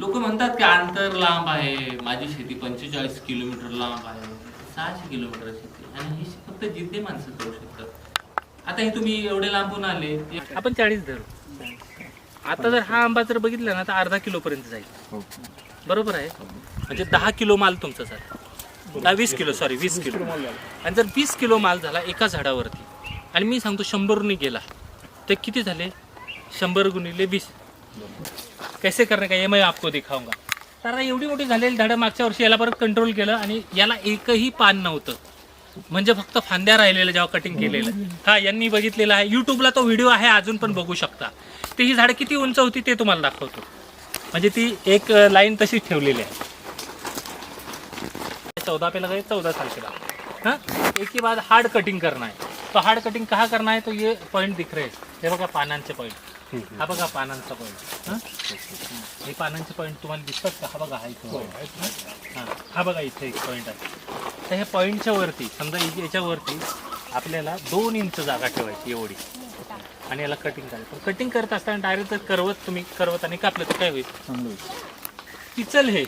लोक म्हणतात की अंतर लांब आहे माझी शेती पंचेचाळीस किलोमीटर लांब आहे सहाशे किलोमीटर शेती आणि ही फक्त जिद्दी माणसं करू शकतात. आता हे तुम्ही एवढे लांबून आले आपण चाळीस धरू. आता जर हा आंबा जर बघितला ना तर अर्धा किलो पर्यंत जाईल बरोबर आहे? म्हणजे दहा किलो माल तुमचा झाला. दहा वीस किलो सॉरी वीस किलो. आणि जर वीस किलो माल झाला एका झाडावरती आणि मी सांगतो शंभरनी गेला ते किती झाले? शंभर गुणिले वीस. कैसे करणे का ये मैं आपको दिखाऊंगा. तर एवढी मोठी झालेली झाडं मागच्या वर्षी याला परत कंट्रोल केलं आणि याला एकही पान नव्हतं. म्हणजे फक्त फांद्या राहिलेलं जेव्हा कटिंग केलेलं. हा यांनी बघितलेलं आहे. युट्यूबला तो व्हिडिओ आहे अजून पण बघू शकता. ते ही झाडं किती उंच होती ते तुम्हाला दाखवतो. म्हणजे ती एक लाईन तशीच ठेवलेली आहे. चौदा पेला चौदा तारखेला साल एकी बाद हार्ड कटिंग करना आहे. तो हार्ड कटिंग कहाँ करना है? तो ये पॉईंट दिख रहे हैं। हे बघा पानांचे पॉईंट हा बघा पानांचा पॉईंट हां? हे पानांचे पॉईंट तुम्हाला दिसतात का? हा बघा हा इथे हां हा. बघा इथे एक पॉईंट आहे. तर ह्या पॉईंटच्या वरती समजा इ- याच्या वरती आपल्याला दोन इंच जागा ठेवायची एवढी. आणि याला कटिंग करायचं. कटिंग करत असताना डायरेक्ट करवत तुम्ही करवत आणि कापलं तर काय होईल? पिचल हे.